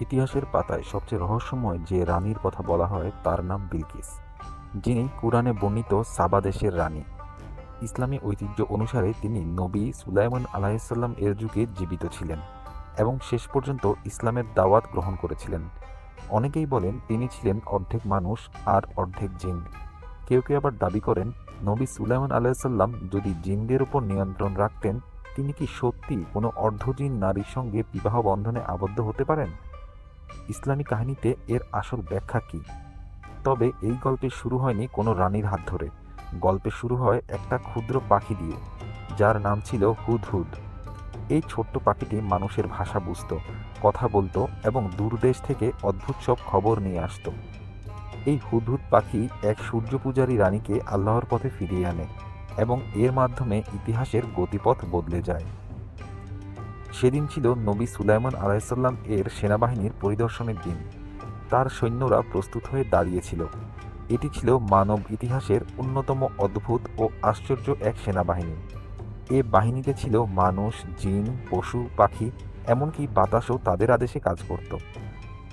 ইতিহাসের পাতায় সবচেয়ে রহস্যময় যে রানীর কথা বলা হয় তার নাম বিলকিস, যিনি কুরআনে বর্ণিত সাবা দেশের রানী। ইসলামী ঐতিহ্য অনুসারে তিনি নবী সুলাইমান আলাহিসাল্লাম এর যুগে জীবিত ছিলেন এবং শেষ পর্যন্ত ইসলামের দাওয়াত গ্রহণ করেছিলেন। অনেকেই বলেন তিনি ছিলেন অর্ধেক মানুষ আর অর্ধেক জিন। কেউ কেউ আবার দাবি করেন, নবী সুলাইমান আলাহিসাল্লাম যদি জিনদের উপর নিয়ন্ত্রণ রাখতেন, তিনি কি সত্যি কোনো অর্ধজিন নারীর সঙ্গে বিবাহ বন্ধনে আবদ্ধ হতে পারেন? ইসলামী কাহিনীতে এর আসল ব্যাখ্যা কি? তবে এই গল্পে শুরু হয়নি কোনো রানীর হাত ধরে। গল্পে শুরু হয় একটা ক্ষুদ্র পাখি দিয়ে, যার নাম ছিল হুদহুদ। এই ছোট্ট পাখিটি মানুষের ভাষা বুঝত, কথা বলতো এবং দূরদেশ থেকে অদ্ভুত সব খবর নিয়ে আসতো। এই হুদহুদ পাখি এক সূর্য পূজারী রানীকে আল্লাহর পথে ফিরিয়ে আনে এবং এর মাধ্যমে ইতিহাসের গতিপথ বদলে যায়। সেদিন ছিল নবী সুলাইমান আলাইসাল্লাম এর সেনাবাহিনীর পরিদর্শনের দিন। তার সৈন্যরা প্রস্তুত হয়ে দাঁড়িয়েছিল। এটি ছিল মানব ইতিহাসের অন্যতম অদ্ভুত ও আশ্চর্য এক সেনাবাহিনী। এ বাহিনীতে ছিল মানুষ, জিন, পশু, পাখি, এমনকি বাতাসও তাদের আদেশে কাজ করত।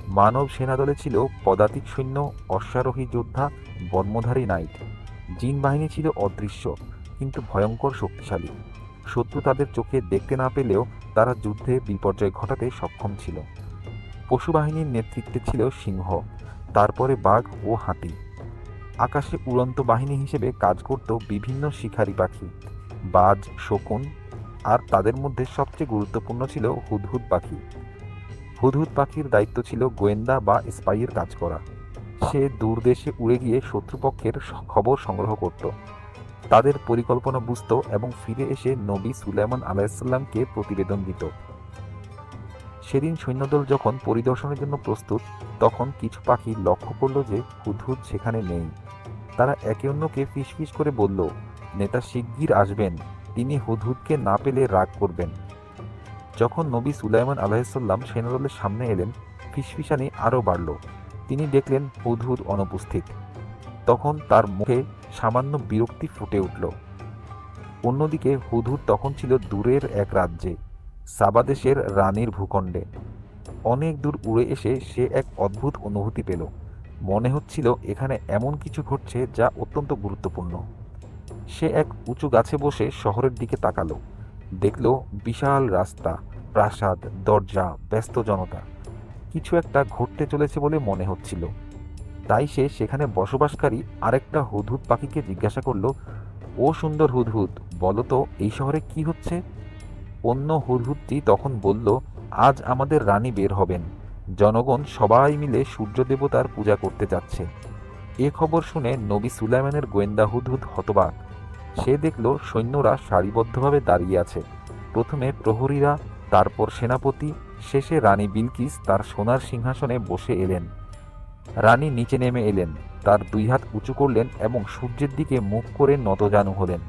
মানব সেনাদলে ছিল পদাতিক সৈন্য, অশ্বারোহী যোদ্ধা, বর্মধারী নাইট। জিন বাহিনী ছিল অদৃশ্য, কিন্তু ভয়ঙ্কর শক্তিশালী। শত্রু তাদের চোখে দেখতে না পেলেও তারা যুদ্ধে বিপর্যয় ঘটাতে সক্ষম ছিল। পশু বাহিনীর নেতৃত্বে ছিল সিংহ, তারপরে বাঘ ও হাতি। আকাশে উড়ন্ত বাহিনী হিসেবে কাজ করত বিভিন্ন শিকারী পাখি, বাজ, শকুন, আর তাদের মধ্যে সবচেয়ে গুরুত্বপূর্ণ ছিল হুদহুদ পাখি। হুদহুদ পাখির দায়িত্ব ছিল গোয়েন্দা বা স্পাইয়ের কাজ করা। সে দূরদেশে উড়ে গিয়ে শত্রুপক্ষের খবর সংগ্রহ করত। তাদের পরিকল্পনা বুঝত এবং ফিরে এসে নবী সুলাইমান আলাইসাল্লামকে প্রতিবেদন দিত। সেদিন সৈন্যদল যখন পরিদর্শনের জন্য প্রস্তুত, তখন কিছু পাখি লক্ষ্য করল যে হুদহুদ সেখানে নেই। তারা একে অন্যকে ফিসফিস করে বলল, নেতা শিগগির আসবেন, তিনি হুদহুদকে না পেলে রাগ করবেন। যখন নবী সুলাইমান আলাহিসাল্লাম সেনাদলের সামনে এলেন, ফিসফিসানি আরও বাড়ল। তিনি দেখলেন হুদহুদ অনুপস্থিত। তখন তার মুখে সামান্য বিরক্তি ফুটে উঠল। অন্যদিকে হুদহুদ তখন ছিল দূরের এক রাজ্যে সাবাদেশের রানীর ভূখণ্ডে। অনেক দূর উড়ে এসে সে এক অদ্ভুত অনুভূতি পেল। মনে হচ্ছিল এখানে এমন কিছু ঘটছে যা অত্যন্ত গুরুত্বপূর্ণ। সে এক উঁচু গাছে বসে শহরের দিকে তাকালো। দেখল বিশাল রাস্তা, প্রাসাদ, দরজা, ব্যস্ত জনতা। কিছু একটা ঘটতে চলেছে বলে মনে হচ্ছিল। তাই সে সেখানে বসবাসকারী আরেকটা হুদহুদ পাখিকে জিজ্ঞাসা করল, ও সুন্দর হুদহুদ, বলো তো এই শহরে কি হচ্ছে? অন্য হুদহুদটি তখন বলল, আজ আমাদের রানী বের হবেন। জনগণ সবাই মিলে সূর্য দেবতার পূজা করতে যাচ্ছে। এ খবর শুনে নবী সুলাইমানের গোয়েন্দা হুদহুদ হতবাক। সে দেখল সৈন্যরা সারিবদ্ধভাবে দাঁড়িয়ে আছে। প্রথমে প্রহরীরা, তারপর সেনাপতি, শেষে রানী বিলকিস তার সোনার সিংহাসনে বসে এলেন। রানী নিচে নেমে এলেন। তার দুই হাত উঁচু করলেন এবং সূর্যের দিকে মুখ করে নতজানু হলেন।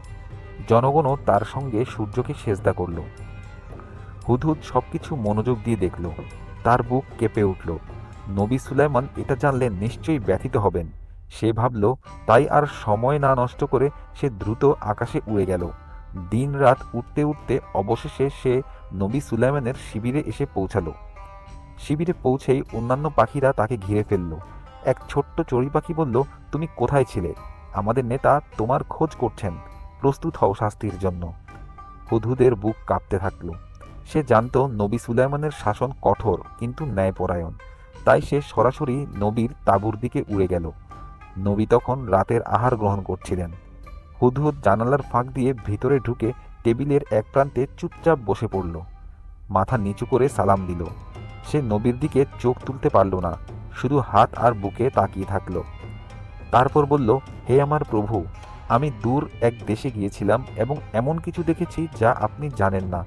জনগণও তার সঙ্গে সূর্যকে সেজদা করল। হুদহুদ সবকিছু মনোযোগ দিয়ে দেখল। তার বুক কেঁপে উঠল। নবী সুলাইমান এটা জানলেন নিশ্চয়ই ব্যথিত হবেন। সে ভাবল, তাই আর সময় না নষ্ট করে সে দ্রুত আকাশে উড়ে গেল। দিন রাত উঠতে উঠতে অবশেষে সে নবী সুলাইমানের শিবিরে এসে পৌঁছালো। শিবিরে পৌঁছেই অন্যান্য পাখিরা তাকে ঘিরে ফেলল। এক ছোট্ট চড়ি পাখি বলল, তুমি কোথায় ছিলে? আমাদের নেতা তোমার খোঁজ করছেন। প্রস্তুত হও শাস্তির জন্য। হুদহুদের বুক কাঁপতে থাকল। সে জানত নবী সুলাইমানের শাসন কঠোর কিন্তু ন্যায়পরায়ণ। তাই সে সরাসরি নবীর তাঁবুর দিকে উড়ে গেল। নবী তখন রাতের আহার গ্রহণ করছিলেন। হুদহুদ জানালার ফাঁক দিয়ে ভিতরে ঢুকে টেবিলের এক প্রান্তে চুপচাপ বসে পড়ল। মাথা নিচু করে সালাম দিল। সে নবীর দিকে চোখ তুলতে পারল না, শুধু হাত আর বুকে তাকিয়ে থাকল। তারপর বলল, হে আমার প্রভু, আমি দূর এক দেশে গিয়েছিলাম এবং এমন কিছু দেখেছি যা আপনি জানেন না।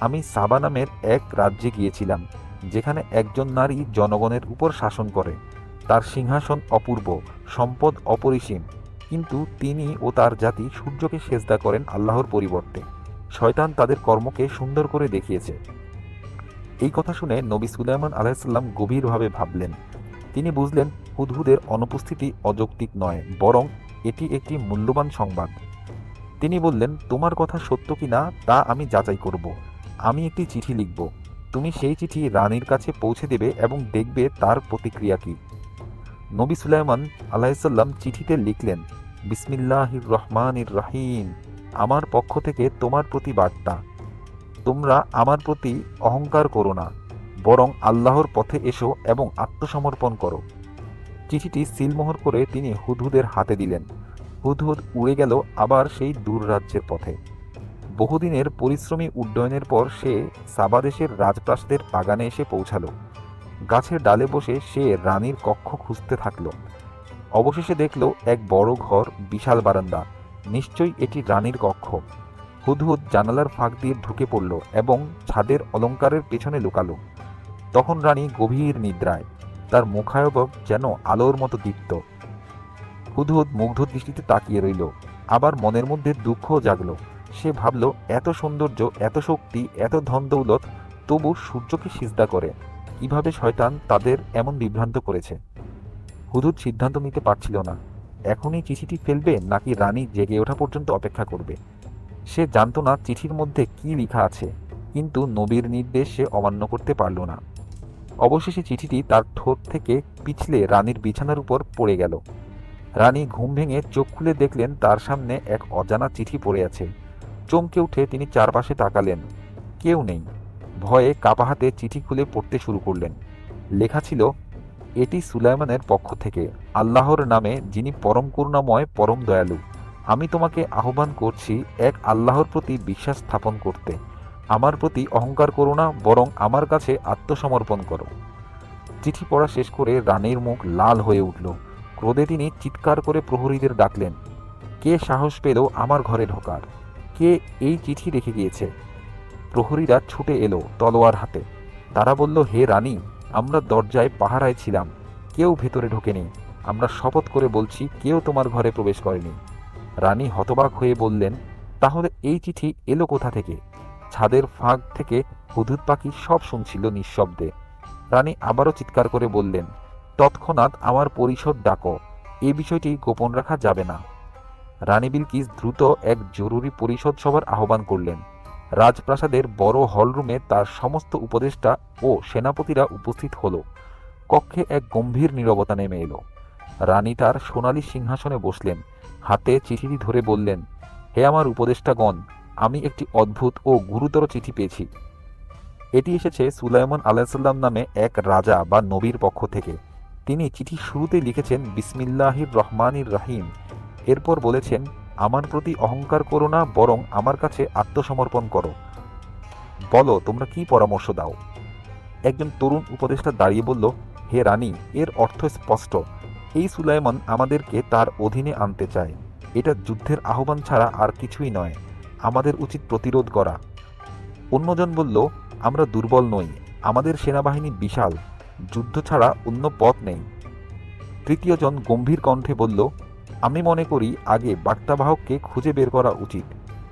আমি সাবা নামের এক রাজ্যে গিয়েছিলাম, যেখানে একজন নারী জনগণের উপর শাসন করে। তার সিংহাসন অপূর্ব, সম্পদ অপরিসীম, কিন্তু তিনি ও তার জাতি সূর্যকে সেজদা করেন আল্লাহর পরিবর্তে। শয়তান তাদের কর্মকে সুন্দর করে দেখিয়েছে। এই কথা শুনে নবী সুলাইমান আলাহিসাল্লাম গভীরভাবে ভাবলেন। তিনি বুঝলেন, হুদহুদের অনুপস্থিতি অযৌক্তিক নয়, বরং এটি একটি মূল্যবান সংবাদ। তিনি বললেন, তোমার কথা সত্য কি না, তা আমি যাচাই করব। আমি একটি চিঠি লিখব। তুমি সেই চিঠি রানীর কাছে পৌঁছে দেবে এবং দেখবে তার প্রতিক্রিয়া কি। নবী সুলাইমান আলাইসাল্লাম চিঠিতে লিখলেন, বিসমিল্লাহির রহমানির রাহিম, আমার পক্ষ থেকে তোমার প্রতি বার্তা। তোমরা আমার প্রতি অহংকার করো না, বরং আল্লাহর পথে এসো এবং আত্মসমর্পণ করো। চিঠিটি সিলমোহর করে তিনি হুদহুদের হাতে দিলেন। হুদহুদ উড়ে গেল আবার সেই দূর রাজ্যের পথে। বহুদিনের পরিশ্রমী উড্ডয়নের পর সে সাবাদেশের রাজপ্রাসাদের বাগানে এসে পৌঁছালো। গাছের ডালে বসে সে রানীর কক্ষ খুঁজতে থাকল। অবশেষে দেখল এক বড় ঘর, বিশাল বারান্দা। নিশ্চয়ই এটি রানীর কক্ষ। হুদহুদ জানালার ফাঁক দিয়ে ঢুকে পড়ল এবং ছাদের অলঙ্কারের পেছনে লুকালো। তখন রানী গভীর নিদ্রায়, তার মুখায়বব যেন আলোর মতো দীপ্ত। হুদহুদ মুগ্ধ দৃষ্টিতে তাকিয়ে রইল, আবার মনের মধ্যে দুঃখ জাগলো। সে ভাবল, এত সৌন্দর্য, এত শক্তি, এত ধন দৌলত, তবু সূর্যকে সিজদা করে। কীভাবে শয়তান তাদের এমন বিভ্রান্ত করেছে? হুদুদ সিদ্ধান্ত নিতে পারছিল না। এখনই চিঠিটি ফেলবে নাকি রানী জেগে ওঠা পর্যন্ত অপেক্ষা করবে? সে জানতো না চিঠির মধ্যে কি লেখা আছে, কিন্তু নবীর নির্দেশ সে অমান্য করতে পারল না। অবশেষে চিঠিটি তার ঠোঁট থেকে পিছলে রানীর বিছানার উপর পড়ে গেল। রানী ঘুম ভেঙে চোখ খুলে দেখলেন তার সামনে এক অজানা চিঠি পড়ে আছে। চমকে উঠে তিনি চারপাশে তাকালেন। কেউ নেই। ভয়ে কাপা হাতে চিঠি খুলে পড়তে শুরু করলেন। লেখা ছিল, এটি সুলাইমানের পক্ষ থেকে। আল্লাহর নামে যিনি পরম করুণাময়, পরম দয়ালু। আমি তোমাকে আহ্বান করছি এক আল্লাহর প্রতি বিশ্বাস স্থাপন করতে। আমার প্রতি অহংকার করো না, বরং আমার কাছে আত্মসমর্পণ করো। চিঠি পড়া শেষ করে রানীর মুখ লাল হয়ে উঠল। ক্রোধে তিনি চিৎকার করে প্রহরীদের ডাকলেন, কে সাহস পেল আমার ঘরে ঢোকার? কে এই চিঠি রেখে গিয়েছে? প্রহরীরা ছুটে এলো তলোয়ার হাতে। তারা বলল, হে রানী, আমরা দরজায় পাহারায় ছিলাম, কেউ ভেতরে ঢোকেনি। আমরা শপথ করে বলছি, কেউ তোমার ঘরে প্রবেশ করেনি। রানী হতবাক হয়ে বললেন, তাহলে এই চিঠি এলো কোথা থেকে? ছাদের ফাঁক থেকে হুদুদ পাখি সব শুনছিল নিঃশব্দে। রানী আবারও চিৎকার করে বললেন, তৎক্ষণাৎ আমার পরিষদ ডাকো, এ বিষয়টি গোপন রাখা যাবে না। রানী বিলকিস দ্রুত এক জরুরি পরিষদ সভার আহ্বান করলেন। রাজপ্রাসাদের বড় হলরুমে তার সমস্ত উপদেষ্টা ও সেনাপতিরা উপস্থিত হল। কক্ষে এক গম্ভীর নীরবতা নেমে এলো। রানী তার সোনালী সিংহাসনে বসলেন। হাতে চিঠিটি ধরে বললেন, হে আমার উপদেষ্টাগণ, আমি একটি অদ্ভুত ও গুরুতর চিঠি পেয়েছি। এটি এসেছে সুলাইমান আলাইসাল্লাম নামে এক রাজা বা নবীর পক্ষ থেকে। তিনি চিঠি শুরুতেই লিখেছেন, বিসমিল্লাহির রহমানির রাহিম। এরপর বলেছেন, আমার প্রতি অহংকার করো না, বরং আমার কাছে আত্মসমর্পণ করো। বলো, তোমরা কি পরামর্শ দাও? একজন তরুণ উপদেষ্টা দাঁড়িয়ে বলল, হে রানী, এর অর্থ স্পষ্ট। এই সুলাইমান আমাদেরকে তার অধীনে আনতে চায়। এটা যুদ্ধের আহ্বান ছাড়া আর কিছুই নয়। আমাদের উচিত প্রতিরোধ করা। অন্যজন বলল, আমরা দুর্বল নই। আমাদের সেনাবাহিনী বিশাল। যুদ্ধ ছাড়া অন্য পথ নেই। তৃতীয়জন গম্ভীর কণ্ঠে বলল, আমি মনে করি আগে বার্তাবাহককে খুঁজে বের করা উচিত।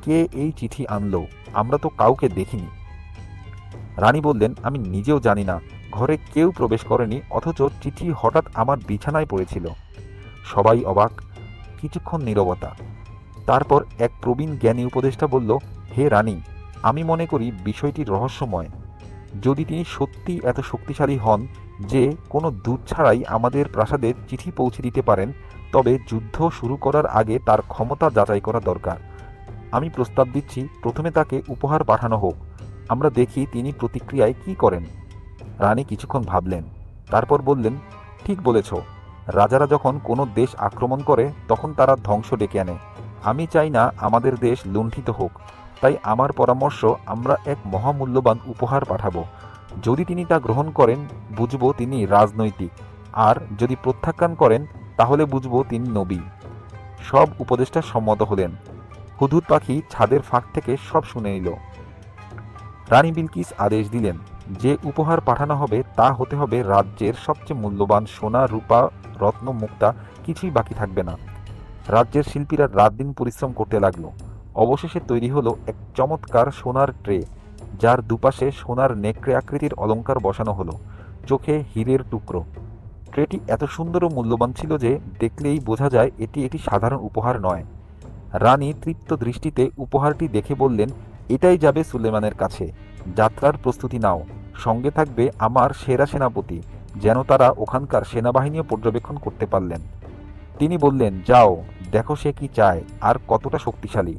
কে এই চিঠি আনলো? আমরা তো কাউকে দেখিনি। রানী বললেন, আমি নিজেও জানি না। ঘরে কেউ প্রবেশ করেনি, অথচ চিঠি হঠাৎ আমার বিছানায় পড়েছিল। সবাই অবাক, কিছুক্ষণ নীরবতা। তারপর এক প্রবীণ জ্ঞানী উপদেষ্টা বলল, হে রানী, আমি মনে করি বিষয়টি রহস্যময়। যদি তিনি সত্যি এত শক্তিশালী হন যে কোনো দূত ছাড়াই আমাদের প্রাসাদে চিঠি পৌঁছে দিতে পারেন, তবে যুদ্ধ শুরু করার আগে তার ক্ষমতা যাচাই করা দরকার। আমি প্রস্তাব দিচ্ছি, প্রথমে তাকে উপহার পাঠানো হোক। আমরা দেখি তিনি প্রতিক্রিয়ায় কি করেন। রানী কিছুক্ষণ ভাবলেন, তারপর বললেন, ঠিক বলেছ। রাজারা যখন কোনো দেশ আক্রমণ করে, তখন তারা ধ্বংস ডেকে আনে। আমি চাই না আমাদের দেশ লুণ্ঠিত হোক। তাই আমার পরামর্শ, আমরা এক মহামূল্যবান উপহার পাঠাবো। যদি তিনি তা গ্রহণ করেন, বুঝব তিনি রাজনৈতিক। আর যদি প্রত্যাখ্যান করেন, তাহলে বুঝব তিনি নবী। সব উপদেষ্টা সম্মত হলেন। হুদুদ পাখি ছাদের ফাঁক থেকে সব শুনে নিল। রানী বিলকিস আদেশ দিলেন যে উপহার পাঠানো হবে তা হতে হবে রাজ্যের সবচেয়ে মূল্যবান সোনা, রূপা, রত্ন, মুক্তা, কিছুই বাকি থাকবে না। রাজ্যের শিল্পীরা রাত দিন পরিশ্রম করতে লাগল। অবশেষে তৈরি হলো এক চমৎকার সোনার ট্রে, যার দুপাশে সোনার নেকড়ে আকৃতির অলঙ্কার বসানো হলো, চোখে হীরের টুকরো। ট্রেটি এত সুন্দর ও মূল্যবান ছিল যে দেখলেই বোঝা যায় এটি একটি সাধারণ উপহার নয়। রানী তৃপ্ত দৃষ্টিতে উপহারটি দেখে বললেন, এটাই যাবে সুলেমানের কাছে। যাত্রার প্রস্তুতি নাও। সঙ্গে থাকবে আমার সেরা সেনাপতি, যেন তারা ওখানকার সেনাবাহিনীও পর্যবেক্ষণ করতে পারলেন। তিনি বললেন, যাও, দেখো সে কি চায়, আর কতটা শক্তিশালী।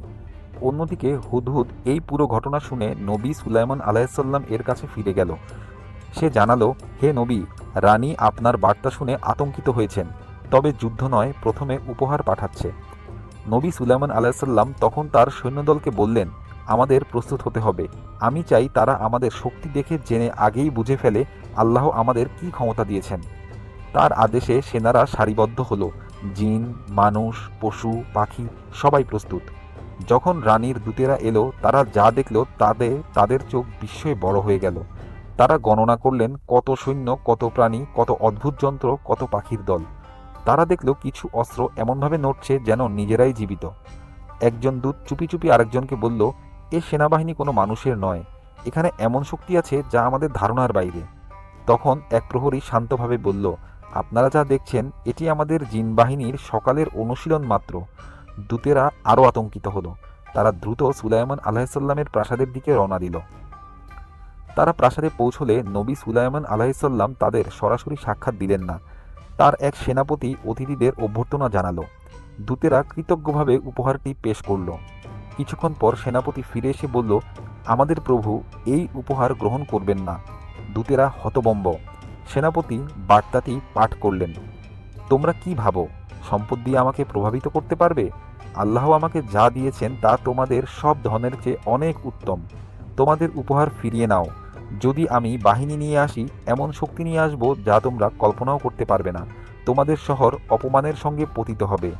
অন্যদিকে হুদহুদ এই পুরো ঘটনা শুনে নবী সুলাইমান আলাইসাল্লাম এর কাছে ফিরে গেল। সে জানালো, হে নবী, রানী আপনার বার্তা শুনে আতঙ্কিত হয়েছেন, তবে যুদ্ধ নয়, প্রথমে উপহার পাঠাচ্ছে। নবী সুলাইমান আলাইসাল্লাম তখন তার সৈন্যদলকে বললেন আমাদের প্রস্তুত হতে হবে। আমি চাই তারা আমাদের শক্তি দেখে জেনে আগেই বুঝে ফেলে আল্লাহ আমাদের কি ক্ষমতা দিয়েছেন। তার আদেশে সেনারা সারিবদ্ধ হলো। জিন, মানুষ, পশু, পাখি সবাই প্রস্তুত। যখন রানীর দূতেরা এলো, তারা যা দেখল তাদের তাদের চোখ বিস্ময়ে বড় হয়ে গেল। তারা গণনা করলেন কত সৈন্য, কত প্রাণী, কত অদ্ভুত যন্ত্র, কত পাখির দল। তারা দেখল কিছু অস্ত্র এমনভাবে নড়ছে যেন নিজেরাই জীবিত। একজন দূত চুপি চুপি আরেকজনকে বলল এ সেনাবাহিনী কোনো মানুষের নয়। এখানে এমন শক্তি আছে যা আমাদের ধারণার বাইরে। তখন এক প্রহরী শান্তভাবে বলল, আপনারা যা দেখছেন, এটি আমাদের জিন বাহিনীর সকালের অনুশীলন মাত্র। দূতেরা আরও আতঙ্কিত হলো। তারা দ্রুত সুলাইমান আলাহিসাল্লামের প্রাসাদের দিকে রওনা দিল। তারা প্রাসাদে পৌঁছলে নবী সুলাইমান আলাহিসাল্লাম তাদের সরাসরি সাক্ষাৎ দিলেন না। তার এক সেনাপতি অতিথিদের অভ্যর্থনা জানালো। দূতেরা কৃতজ্ঞভাবে উপহারটি পেশ করল। কিছুক্ষণ পর সেনাপতি ফিরে এসে বলল, আমাদের প্রভু এই উপহার গ্রহণ করবেন না। দূতেরা হতবম্ব। সেনাপতি বার্তাটি পাঠ করলেন। তোমরা কি ভাবো, সম্পদ দিয়ে আমাকে প্রভাবিত করতে পারবে? আল্লাহ আমাকে যা দিয়েছেন তা তোমাদের সব ধনের চেয়ে অনেক উত্তম। তোমাদের উপহার ফিরিয়ে নাও। যদি আমি বাহিনী নিয়ে আসি, এমন শক্তি নিয়ে আসব যা তোমরা কল্পনাও করতে পারবে না। তোমাদের শহর অপমানের সঙ্গে পতিত হবে।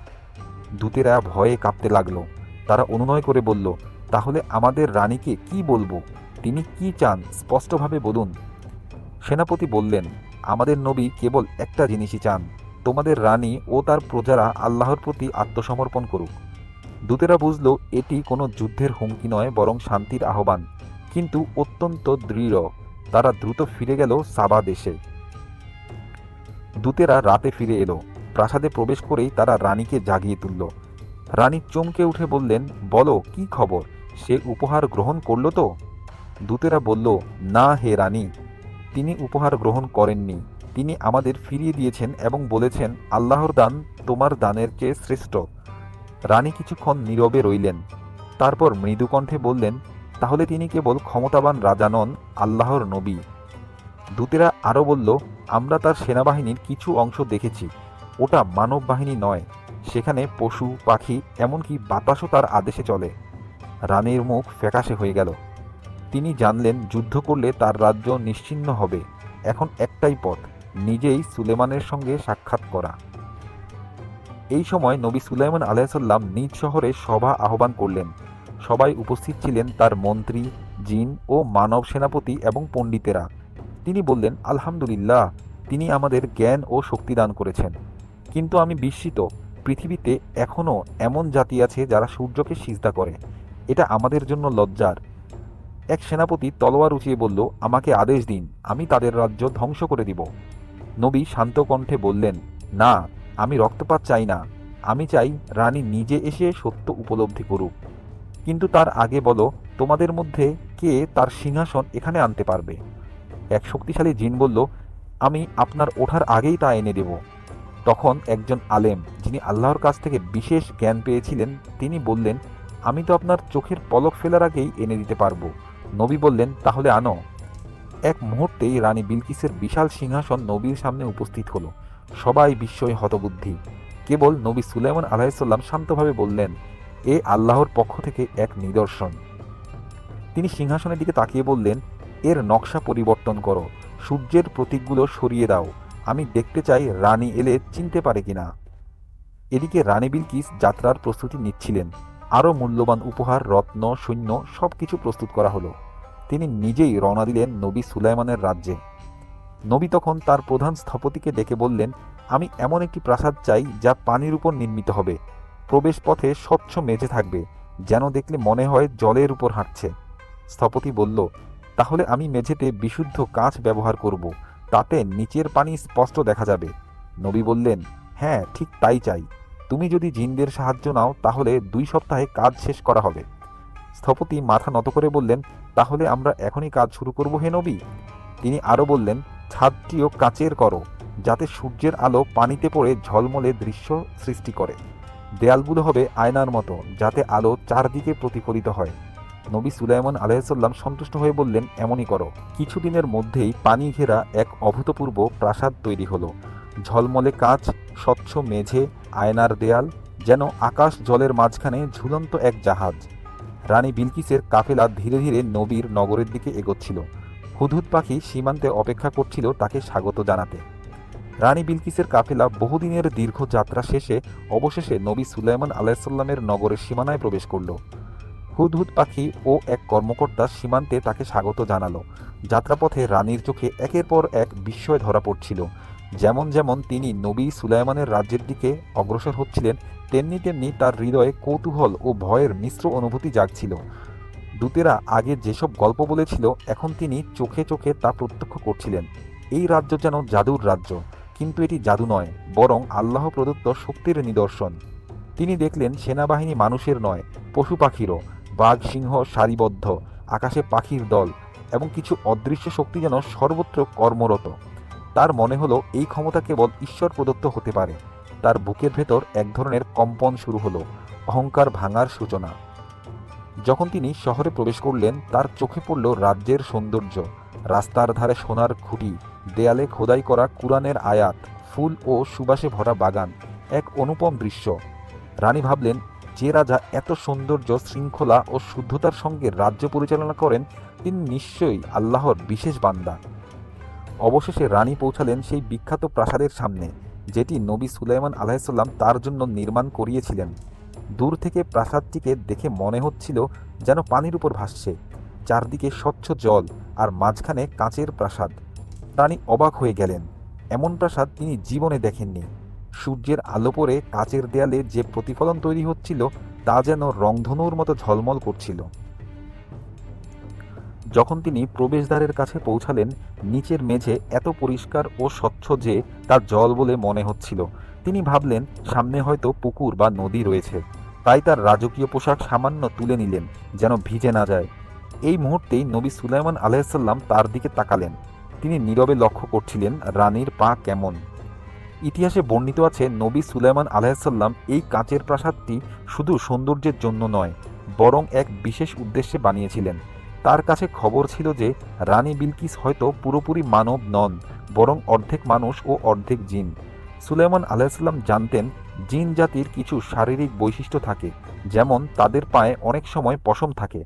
দূতেরা ভয়ে কাঁপতে লাগল। তারা অনুনয় করে বলল, তাহলে আমাদের রানীকে কি বলব? তিনি কি চান? স্পষ্টভাবে বলুন। সেনাপতি বললেন, আমাদের নবী কেবল একটা জিনিসই চান। তোমাদের রানী ও তার প্রজারা আল্লাহর প্রতি আত্মসমর্পণ করুক। দূতেরা বুঝল, এটি কোনো যুদ্ধের হুমকি নয়, বরং শান্তির আহ্বান। কিন্তু অত্যন্ত দৃঢ়। তারা দ্রুত ফিরে গেল সাবা দেশে। দূতেরা রাতে ফিরে এলো। প্রাসাদে প্রবেশ করেই তারা রানীকে জাগিয়ে তুলল। রানী চমকে উঠে বললেন, বলো, কি খবর? সে উপহার গ্রহণ করল তো? দূতেরা বলল, না হে রানী, তিনি উপহার গ্রহণ করেননি। তিনি আমাদের ফিরিয়ে দিয়েছেন এবং বলেছেন, আল্লাহর দান তোমার দানের চেয়ে শ্রেষ্ঠ রানী কিছুক্ষণ নীরবে রইলেন। তারপর মৃদুকণ্ঠে বললেন, তাহলে তিনি কেবল ক্ষমতাবান রাজা নন, আল্লাহর নবী দূতেরা আরও বলল, আমরা তার সেনাবাহিনীর কিছু অংশ দেখেছি। ওটা মানব বাহিনী নয় সেখানে পশু, পাখি, এমনকি বাতাসও তার আদেশে চলে। রানীর মুখ ফ্যাকাশে হয়ে গেল। তিনি জানলেন, যুদ্ধ করলে তার রাজ্য নিশ্চিহ্ন হবে। এখন একটাই পথ, নিজেই সুলেমানের সঙ্গে সাক্ষাৎ করা। এই সময় নবী সুলাইমান আলাইসাল্লাম নিজ শহরে সভা আহ্বান করলেন। সবাই উপস্থিত ছিলেন তার মন্ত্রী, জিন ও মানব সেনাপতি এবং পণ্ডিতেরা। তিনি বললেন, আলহামদুলিল্লাহ, তিনি আমাদের জ্ঞান ও শক্তি দান করেছেন। কিন্তু আমি বিস্মিত পৃথিবীতে এখনও এমন জাতি আছে যারা সূর্যকে সিজদা করে। এটা আমাদের জন্য লজ্জার। এক সেনাপতি তলোয়ার উঁচিয়ে বলল, আমাকে আদেশ দিন, আমি তাদের রাজ্য ধ্বংস করে দিব। নবী শান্ত কণ্ঠে বললেন, না, আমি রক্তপাত চাই না। আমি চাই রানী নিজে এসে সত্য উপলব্ধি করুক। কিন্তু তার আগে বলো, তোমাদের মধ্যে কে তার সিংহাসন এখানে আনতে পারবে? এক শক্তিশালী জিন বলল, আমি আপনার ওঠার আগেই তা এনে দেব। তখন একজন আলেম যিনি আল্লাহর কাছ থেকে বিশেষ জ্ঞান পেয়েছিলেন, তিনি বললেন, আমি তো আপনার চোখের পলক ফেলার আগেই এনে দিতে পারব। নবী বললেন, তাহলে আনো। এক মুহূর্তেই রানী বিলকিসের বিশাল সিংহাসন নবীর সামনে উপস্থিত হলো। সবাই বিস্ময়ে হতবুদ্ধি। কেবল নবী সুলাইমান আলাহিসাল্লাম শান্তভাবে বললেন, এ আল্লাহর পক্ষ থেকে এক নিদর্শন। তিনি সিংহাসনের দিকে তাকিয়ে বললেন, এর নকশা পরিবর্তন করো। সূর্যের প্রতীকগুলো সরিয়ে দাও। আমি দেখতে চাই রানী এলে চিনতে পারে কিনা। এদিকে রানী বিলকিস যাত্রার প্রস্তুতি নিচ্ছিলেন। আরও মূল্যবান উপহার, রত্ন, সৈন্য সব কিছু প্রস্তুত করা হলো। তিনি নিজেই রওনা দিলেন নবী সুলাইমানের রাজ্যে। নবী তখন তার প্রধান স্থপতিকে ডেকে বললেন, আমি এমন একটি প্রাসাদ চাই যা পানির উপর নির্মিত হবে। প্রবেশ পথে স্বচ্ছ মেঝে থাকবে, যেন দেখলে মনে হয় জলের উপর হাঁটছে। স্থপতি বলল, তাহলে আমি মেঝেতে বিশুদ্ধ কাঁচ ব্যবহার করব। তাতে নিচের পানি স্পষ্ট দেখা যাবে। নবী বললেন হ্যাঁ ঠিক তাই চাই। তুমি যদি জিনদের সাহায্য নাও, তাহলে দুই সপ্তাহে কাজ শেষ করা হবে। স্থপতি মাথা নত করে বললেন, তাহলে আমরা এখনই কাজ শুরু করব হে নবী? তিনি আরও বললেন, ছাদটিও কাচের করো, যাতে সূর্যের আলো পানিতে পড়ে ঝলমলে দৃশ্য সৃষ্টি করে। দেয়ালগুলো হবে আয়নার মতো, যাতে আলো চারদিকে প্রতিফলিত হয়। নবী সুলাইমান আলাইসাল্লাম সন্তুষ্ট হয়ে বললেন, এমনই করো। কিছুদিনের মধ্যেই পানি ঘেরা এক অভূতপূর্ব প্রাসাদ তৈরি হলো। ঝলমলে কাঁচ, স্বচ্ছ মেঝে, আয়নার দেয়াল, যেন আকাশ জলের মাঝখানে ঝুলন্ত এক জাহাজ। রানী বিলকিসের কাফেলা ধীরে ধীরে নবীর নগরের দিকে এগোচ্ছিল। হুদহুদ পাখি সীমান্তে অপেক্ষা করছিল তাকে স্বাগত জানাতে। রানী বিলকিসের কাফেলা বহুদিনের দীর্ঘ যাত্রা শেষে অবশেষে নবী সুলাইমান আলাইসাল্লামের নগরের সীমানায় প্রবেশ করল। হুদহুদ পাখি ও এক কর্মকর্তা সীমান্তে তাকে স্বাগত জানালো। যাত্রাপথে রানীর চোখে একের পর এক বিস্ময় ধরা পড়ছিল। যেমন যেমন তিনি নবী সুলাইমানের রাজ্যের দিকে অগ্রসর হচ্ছিলেন, তেমনি তেমনি তার হৃদয়ে কৌতূহল ও ভয়ের মিশ্র অনুভূতি জাগছিল। দূতেরা আগে যেসব গল্প বলেছিল, এখন তিনি চোখে চোখে তা প্রত্যক্ষ করছিলেন। এই রাজ্য যেন জাদুর রাজ্য, কিন্তু এটি জাদু নয়, বরং আল্লাহ প্রদত্ত শক্তির নিদর্শন। তিনি দেখলেন সেনাবাহিনী মানুষের নয়, পশু পাখিরও। বাঘ সিংহ সারিবদ্ধ, আকাশে পাখির দল এবং কিছু অদৃশ্য শক্তি যেন সর্বত্র কর্মরত। তার মনে হলো এই ক্ষমতা কেবল ঈশ্বর প্রদত্ত হতে পারে। তার বুকের ভেতর এক ধরনের কম্পন শুরু হলো, অহংকার ভাঙার সূচনা। যখন তিনি শহরে প্রবেশ করলেন, তার চোখে পড়ল রাজ্যের সৌন্দর্য। রাস্তার ধারে সোনার খুঁটি, দেয়ালে খোদাই করা কুরআনের আয়াত, ফুল ও সুবাসে ভরা বাগান, এক অনুপম দৃশ্য। রানী ভাবলেন যে রাজা এত সৌন্দর্য, শৃঙ্খলা ও শুদ্ধতার সঙ্গে রাজ্য পরিচালনা করেন, তিনি নিশ্চয়ই আল্লাহর বিশেষ বান্দা। অবশেষে রানী পৌঁছালেন সেই বিখ্যাত প্রাসাদের সামনে, যেটি নবী সুলাইমান আলাহিসাল্লাম তার জন্য নির্মাণ করিয়েছিলেন। দূর থেকে প্রাসাদটিকে দেখে মনে হচ্ছিল যেন পানির উপর ভাসছে, চারদিকে স্বচ্ছ জল আর মাঝখানে কাঁচের প্রাসাদ। রানী অবাক হয়ে গেলেন, এমন প্রাসাদ তিনি জীবনে দেখেননি। সূর্যের আলো পড়ে কাচের দেয়ালে যে প্রতিফলন তৈরি হচ্ছিল, তা যেন রংধনুর মতো ঝলমল করছিল। যখন তিনি প্রবেশদ্বারের কাছে পৌঁছালেন, নিচের মেঝে এত পরিষ্কার ও স্বচ্ছ যে তার জল বলে মনে হচ্ছিল, তিনি ভাবলেন সামনে হয়তো পুকুর বা নদী রয়েছে। তাই তার রাজকীয় পোশাক সামান্য তুলে নিলেন, যেন ভিজে না যায়। এই মুহূর্তেই নবী সুলাইমান আলাইসাল্লাম তার দিকে তাকালেন। তিনি নীরবে লক্ষ্য করছিলেন রানীর পা কেমন। ইতিহাসে বর্ণিত আছে নবী সুলাইমান আলাইসাল্লাম এই কাঁচের প্রাসাদটি শুধু সৌন্দর্যের জন্য নয়, বরং এক বিশেষ উদ্দেশ্যে বানিয়েছিলেন। তার কাছে খবর ছিল যে, রানী বিলকিস হয়তো পুরোপুরি মানব নন, বরং অর্ধেক মানুষ ও অর্ধেক জিন। সুলাইমান আলাইসাল্লাম জানতেন, জিন জাতির কিছু শারীরিক বৈশিষ্ট্য থাকে, যেমন তাদের পায়ে অনেক সময় পশম থাকে।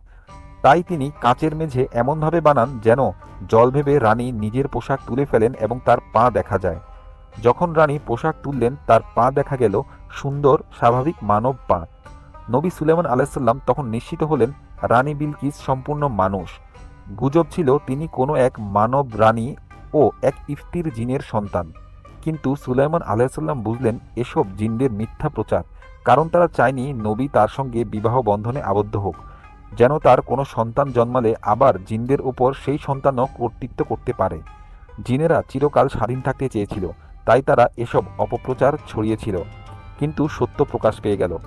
তাই তিনি কাঁচের মেঝে এমনভাবে বানান যেন জল ভেবে রানী নিজের পোশাক তুলে ফেলেন এবং তার পা দেখা যায়। যখন রানী পোশাক তুললেন, তার পা দেখা গেল সুন্দর, স্বাভাবিক মানব পা। নবী সুলেমান আলাইসাল্লাম তখন নিশ্চিত হলেন, রানী বিলকিস সম্পূর্ণ মানুষ। গুজব ছিল তিনি কোনো এক মানব রানী ও এক ইফতির জিনের সন্তান। কিন্তু সুলাইমান আলাইসাল্লাম বুঝলেন, এসব জিনদের মিথ্যা প্রচার, কারণ তারা চায়নি নবী তার সঙ্গে বিবাহ বন্ধনে আবদ্ধ হোক। যেন তার কোনো সন্তান জন্মালে আবার জিনদের ওপর সেই সন্তানও কর্তৃত্ব করতে পারে। জিনেরা চিরকাল স্বাধীন থাকতে চেয়েছিল। তাই তারা এসব অপপ্রচার ছড়িয়েছিল। কিন্তু সত্য প্রকাশ পেয়ে গেল।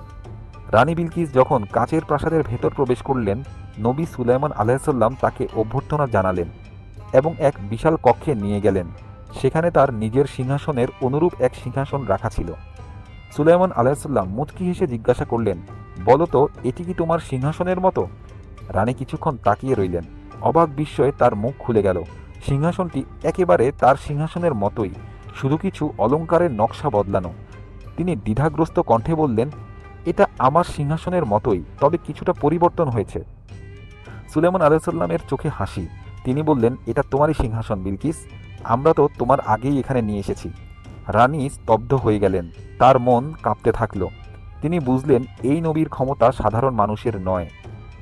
রানী বিলকিস যখন কাচের প্রাসাদের ভেতর প্রবেশ করলেন, নবী সুলাইমান আলাইসাল্লাম তাকে অভ্যর্থনা জানালেন এবং এক বিশাল কক্ষে নিয়ে গেলেন। সেখানে তার নিজের সিংহাসনের অনুরূপ এক সিংহাসন রাখা ছিল। সুলাইমান আলাইসাল্লাম মুচকি হেসে জিজ্ঞাসা করলেন, বলো তো, এটি কি তোমার সিংহাসনের মতো? রানী কিছুক্ষণ তাকিয়ে রইলেন। অবাক বিস্ময়ে তার মুখ খুলে গেল। সিংহাসনটি একেবারে তার সিংহাসনের মতোই। শুধু কিছু অলঙ্কারের নকশা বদলানো। তিনি দ্বিধাগ্রস্ত কণ্ঠে বললেন, এটা আমার সিংহাসনের মতোই, তবে কিছুটা পরিবর্তন হয়েছে। সুলেমান আলাইসাল্লামের চোখে হাসি। তিনি বললেন, এটা তোমারই সিংহাসন, বিলকিস। আমরা তো তোমার আগেই এখানে নিয়ে এসেছি। রানী স্তব্ধ হয়ে গেলেন। তার মন কাঁপতে থাকল। তিনি বুঝলেন, এই নবীর ক্ষমতা সাধারণ মানুষের নয়।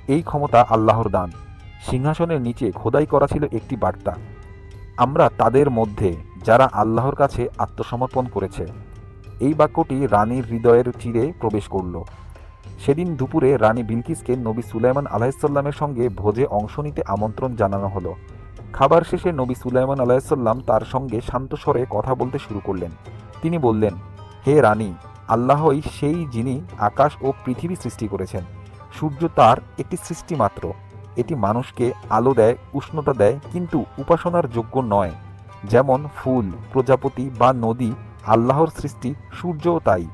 এই ক্ষমতা আল্লাহর দান। সিংহাসনের নিচে খোদাই করা ছিল একটি বার্তা। আমরা তাদের মধ্যে যারা আল্লাহর কাছে আত্মসমর্পণ করেছে। এই বাক্যটি রানীর হৃদয়ের চিরে প্রবেশ করল। সেদিন দুপুরে রানী বিলকিসকে নবী সুলাইমান আলাহিসাল্লামের সঙ্গে ভোজে অংশ নিতে আমন্ত্রণ জানানো হলো। খাবার শেষে নবী সুলাইমান আলাহিসাল্লাম তার সঙ্গে শান্ত স্বরে কথা বলতে শুরু করলেন। তিনি বললেন, হে রানী, আল্লাহই সেই যিনি আকাশ ও পৃথিবী সৃষ্টি করেছেন। সূর্য তার একটি সৃষ্টি মাত্র এটি মানুষকে আলো দেয়, উষ্ণতা দেয়, কিন্তু উপাসনার যোগ্য নয়। যেমন ফুল, প্রজাপতি বা নদী, আল্লাহর সৃষ্টি সূর্যও তাই।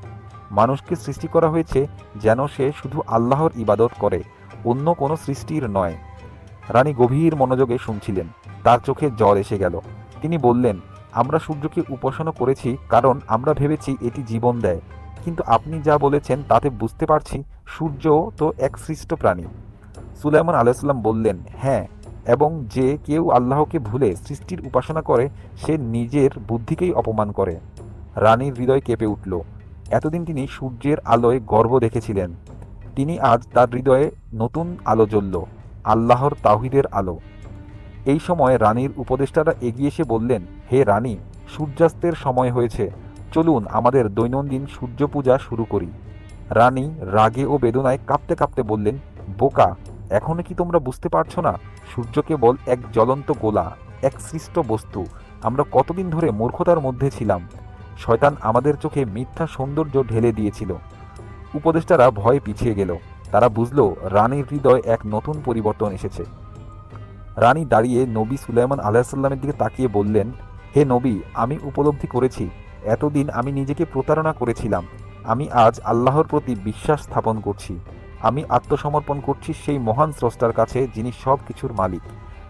মানুষকে সৃষ্টি করা হয়েছে যেন সে শুধু আল্লাহর ইবাদত করে, অন্য কোনো সৃষ্টির নয়। রানী গভীর মনোযোগে শুনছিলেন। তার চোখে জল এসে গেল। তিনি বললেন, আমরা সূর্যকে উপাসনা করেছি কারণ আমরা ভেবেছি এটি জীবন দেয়। কিন্তু আপনি যা বলেছেন তাতে বুঝতে পারছি সূর্য তো এক সৃষ্ট প্রাণী। সুলাইমান আলাইসাল্লাম বললেন হ্যাঁ এবং যে কেউ আল্লাহকে ভুলে সৃষ্টির উপাসনা করে, সে নিজের বুদ্ধিকেই অপমান করে। রানীর হৃদয় কেঁপে উঠল। এতদিন তিনি সূর্যের আলোয় গর্ব দেখেছিলেন। তিনি আজ তার হৃদয়ে নতুন আলো জ্বলল, আল্লাহর তাহিদের আলো। এই সময় রানীর উপদেষ্টারা এগিয়ে এসে বললেন, হে রানী, সূর্যাস্তের সময় হয়েছে। চলুন আমাদের দৈনন্দিন সূর্য পূজা শুরু করি। রানী রাগে ও বেদনায় কাঁপতে কাঁপতে বললেন, বোকা এখনও কি তোমরা বুঝতে পারছ না? সূর্য কেবল এক জ্বলন্ত গোলা, এক সৃষ্ট বস্তু। আমরা কতদিন ধরে মূর্খতার মধ্যে ছিলাম। শয়তান আমাদের চোখে মিথ্যা সৌন্দর্য ঢেলে দিয়েছিল। উপদেষ্টারা ভয়ে পিছিয়ে গেল। তারা বুঝল, রানীর হৃদয় এক নতুন পরিবর্তন এসেছে। রানী দাঁড়িয়ে নবী সুলাইমান আলাহিসাল্লামের দিকে তাকিয়ে বললেন, হে নবী, আমি উপলব্ধি করেছি। এতদিন আমি নিজেকে প্রতারণা করেছিলাম। আমি আজ আল্লাহর প্রতি বিশ্বাস স্থাপন করছি। আমি আত্মসমর্পণ করছি সেই মহান স্রষ্টার কাছে, যিনি সব কিছুর মালিক।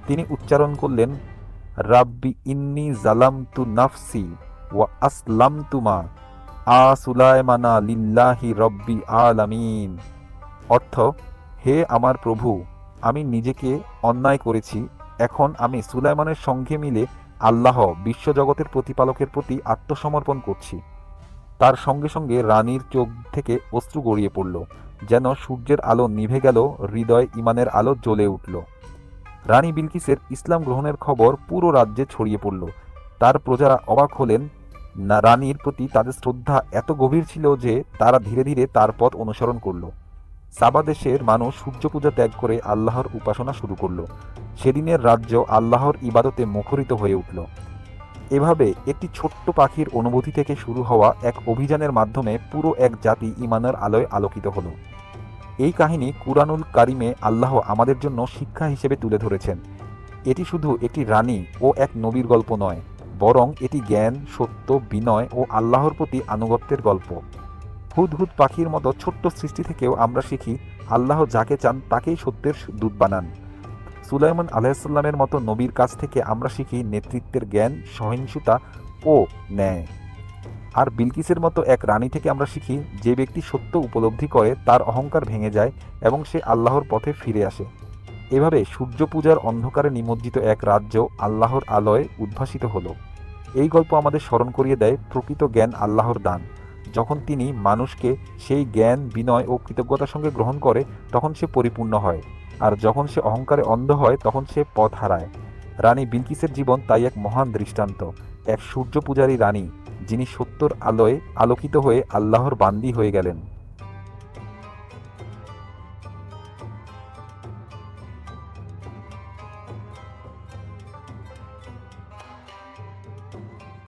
তিনি উচ্চারণ করলেন, রাব্বি ইন্নি জালাম তু নাফসি ওয়া আসলাম তুমা আ সুলাইমানা লিল্লাহি রব্বি আলামিন। অর্থ, হে আমার প্রভু, আমি নিজেকে অন্যায় করেছি। এখন আমি সুলাইমানের সঙ্গে মিলে আল্লাহ, বিশ্বজগতের প্রতিপালকের প্রতি আত্মসমর্পণ করছি। তার সঙ্গে সঙ্গে রানীর চোখ থেকে অশ্রু গড়িয়ে পড়ল। যেন সূর্যের আলো নিভে গেল, হৃদয় ইমানের আলো জ্বলে উঠল। রানী বিলকিসের ইসলাম গ্রহণের খবর পুরো রাজ্যে ছড়িয়ে পড়ল। তার প্রজারা অবাক হলেন। না, রানীর প্রতি তাদের শ্রদ্ধা এত গভীর ছিল যে তারা ধীরে ধীরে তার পথ অনুসরণ করল। সাবা দেশের মানুষ সূর্য পূজা ত্যাগ করে আল্লাহর উপাসনা শুরু করল। সেদিনের রাজ্য আল্লাহর ইবাদতে মুখরিত হয়ে উঠল। এভাবে একটি ছোট্ট পাখির অনুভূতি থেকে শুরু হওয়া এক অভিযানের মাধ্যমে পুরো এক জাতি ইমানের আলোয় আলোকিত হলো। এই কাহিনী কুরআনুল কারিমে আল্লাহ আমাদের জন্য শিক্ষা হিসেবে তুলে ধরেছেন। এটি শুধু একটি রানী ও এক নবীর গল্প নয়, বরং এটি জ্ঞান, সত্য, বিনয় ও আল্লাহর প্রতি আনুগত্যের গল্প। হুদহুদ পাখির মতো ছোট্ট সৃষ্টি থেকেও আমরা শিখি, আল্লাহ যাকে চান তাকেই সত্যের দূত বানান। সুলাইমান আলাইসাল্লামের মতো নবীর কাছ থেকে আমরা শিখি নেতৃত্বের জ্ঞান, সহিংসতা ও ন্যায়। আর বিলকিসের মতো এক রানী থেকে আমরা শিখি, যে ব্যক্তি সত্য উপলব্ধি করে, তার অহংকার ভেঙে যায় এবং সে আল্লাহর পথে ফিরে আসে। এভাবে সূর্য পূজার অন্ধকারে নিমজ্জিত এক রাজ্য আল্লাহর আলোয় উদ্ভাসিত হলো। এই গল্প আমাদের স্মরণ করিয়ে দেয় প্রকৃত জ্ঞান আল্লাহর দান। যখন তিনি মানুষকে সেই জ্ঞান, বিনয় ও কৃতজ্ঞতার সঙ্গে গ্রহণ করে, তখন সে পরিপূর্ণ হয়। আর যখন সে অহংকারে অন্ধ হয়, তখন সে পথ হারায়। রানী বিলকিসের জীবন তাই এক মহান দৃষ্টান্ত। এক সূর্য পূজারী রানী যিনি সত্যর আলোয় আলোকিত হয়ে আল্লাহর বান্দি হয়ে গেলেন।